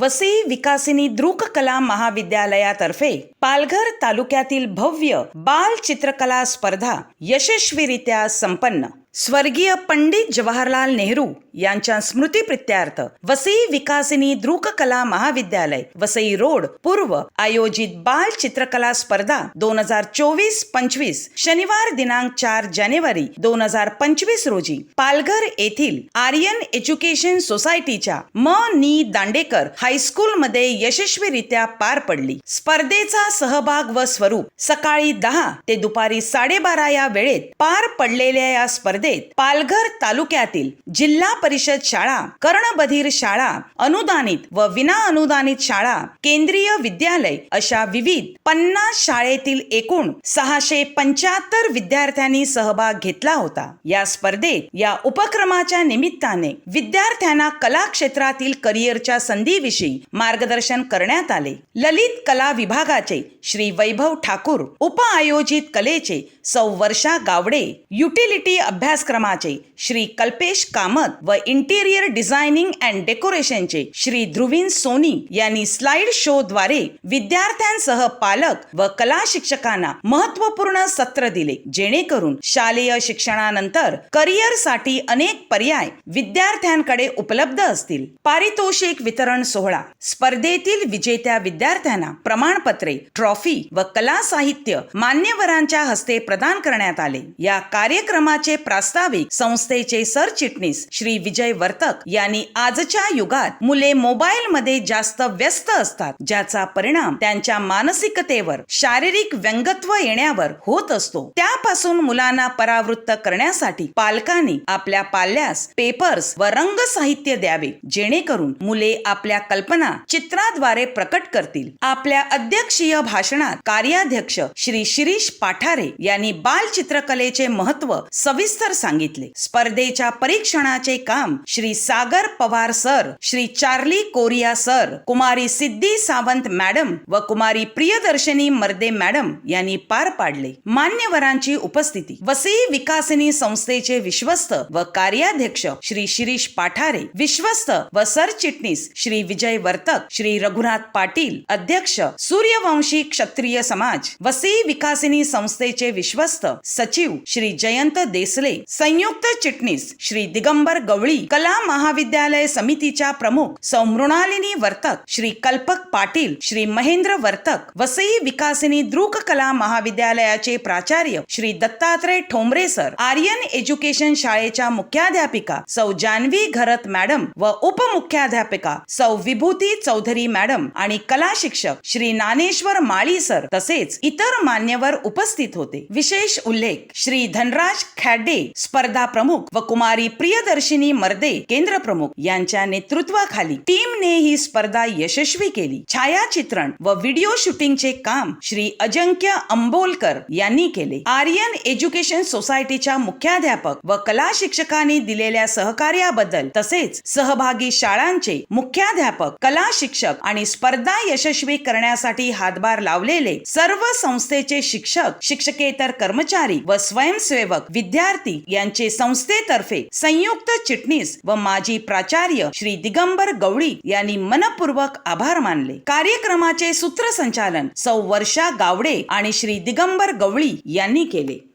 वसई विकासिनी दृक कला महाविद्यालयातर्फे पालघर तालुक्यातील भव्य बाल चित्रकला स्पर्धा यशस्वीरित्या संपन्न. स्वर्गीय पंडित जवाहरलाल नेहरू यांच्या स्मृतीप्रित्यार्थ वसई विकासिनी द्रुक कला महाविद्यालय वसई रोड पूर्व आयोजित बाल चित्रकला स्पर्धा दोन हजार चोवीस पंचवीस शनिवार दिनांक चार जानेवारी दोन हजार पंचवीस रोजी पालघर येथील आर्यन एज्युकेशन सोसायटीच्या म. नी. दांडेकर हायस्कूलमध्ये यशस्वीरित्या पार पडली. स्पर्धेचा सहभाग व स्वरूप सकाळी दहा ते दुपारी साडेबारा या वेळेत पार पडलेल्या या स्पर्धेत पालघर तालुक्यातील जिल्हा परिषद शाळा कर्णबधीर शाळा अनुदानित व विना अनुदानित शाळा केंद्रीय विद्यालय अशा विविध पन्नास शाळेतील एकूण सहाशे पंच्याहत्तर विद्यार्थ्यांनी सहभाग घेतला होता. या स्पर्धेत या उपक्रमाच्या निमित्ताने विद्यार्थ्यांना कला क्षेत्रातील करिअरच्या संधीविषयी मार्गदर्शन करण्यात आले. ललित कला विभागाचे श्री वैभव ठाकूर उपआयोजित कलेचे सौ वर्षा गावडे युटिलिटी अभ्यास अभ्यासक्रमाचे श्री कल्पेश कामत व इंटिरियर डिझायनिंग अँड डेकोरेशनचे श्री ध्रुवीन सोनी यांनी स्लाइड शो द्वारे विद्यार्थ्यांसह पालक व कला शिक्षकांना महत्त्वपूर्ण सत्र दिले. जेणेकरून शालेय शिक्षणानंतर करिअरसाठी अनेक पर्याय विद्यार्थ्यांकडे उपलब्ध असतील. पारितोषिक वितरण सोहळा. स्पर्धेतील विजेत्या विद्यार्थ्यांना प्रमाणपत्रे ट्रॉफी व कला साहित्य मान्यवरांच्या हस्ते प्रदान करण्यात आले. या कार्यक्रमाचे प्रा प्रास्ताविक संस्थेचे सरचिटणीस श्री विजय वर्तक यांनी आजच्या युगात मुले मोबाईल मध्ये जास्त व्यस्त असतात ज्याचा परिणाम त्यांच्या मानसिकतेवर शारीरिक व्यंगत्व येण्यावर होत असतो. त्यापासून मुलांना परावृत्त करण्यासाठी पालकांनी आपल्या पाल्यास पेपर्स व रंग साहित्य द्यावे जेणेकरून मुले आपल्या कल्पना चित्राद्वारे प्रकट करतील. आपल्या अध्यक्षीय भाषणात कार्याध्यक्ष श्री शिरीष पाठारे यांनी बाल चित्रकलेचे महत्त्व सविस्तर सांगितले. स्पर्धेच्या परीक्षणाचे काम Shri Sagar Pawar sir Shri Charlie Correia sir कुमारी सिद्धी सावंत मॅडम व कुमारी प्रियदर्शनी मर्दे मॅडम यांनी पार पाडले. मान्यवरांची उपस्थिती. वसई विकासनी संस्थेचे विश्वस्त व कार्याध्यक्ष श्री शिरीष पाठारे विश्वस्त व सरचिटणीस श्री विजय वर्तक श्री रघुनाथ पाटील अध्यक्ष सूर्यवंशी क्षत्रिय समाज वसई विकासिनी संस्थेचे विश्वस्त सचिव श्री जयंत देसले संयुक्त चिटणीस श्री दिगंबर गवळी कला महाविद्यालय समितीच्या प्रमुख सौ मृणालिनी वर्तक श्री कल्पक पाटील श्री महेंद्र वर्तक वसई विकासिनी दृक कला महाविद्यालयाचे प्राचार्य श्री दत्तात्रय ठोंबरे सर आर्यन एज्युकेशन शाळेच्या मुख्याध्यापिका सौ जानवी घरत मॅडम व उपमुख्याध्यापिका सौ विभूती चौधरी मॅडम आणि कला शिक्षक श्री ज्ञानेश्वर माळी सर तसेच इतर मान्यवर उपस्थित होते. विशेष उल्लेख श्री धनराज खॅडे स्पर्धा प्रमुख व कुमारी प्रियदर्शिनी मर्दे केंद्र प्रमुख यांच्या नेतृत्वाखाली टीमने ही स्पर्धा यशस्वी केली. छायाचित्रण व व्हिडिओ शूटिंगचे काम श्री अजंक्य अंबोलकर यांनी केले. आर्यन एज्युकेशन सोसायटीच्या मुख्याध्यापक व कला शिक्षकांनी दिलेल्या सहकार्याबद्दल तसेच सहभागी शाळांचे मुख्याध्यापक कला शिक्षक आणि स्पर्धा यशस्वी करण्यासाठी हातभार लावलेले सर्व संस्थेचे शिक्षक शिक्षकेतर कर्मचारी व स्वयंसेवक विद्यार्थी यांचे संस्थेतर्फे संयुक्त चिटणीस व माजी प्राचार्य श्री दिगंबर गवळी यांनी मनपूर्वक आभार मानले. कार्यक्रमाचे सूत्रसंचालन सौ वर्षा गावडे आणि श्री दिगंबर गवळी यांनी केले.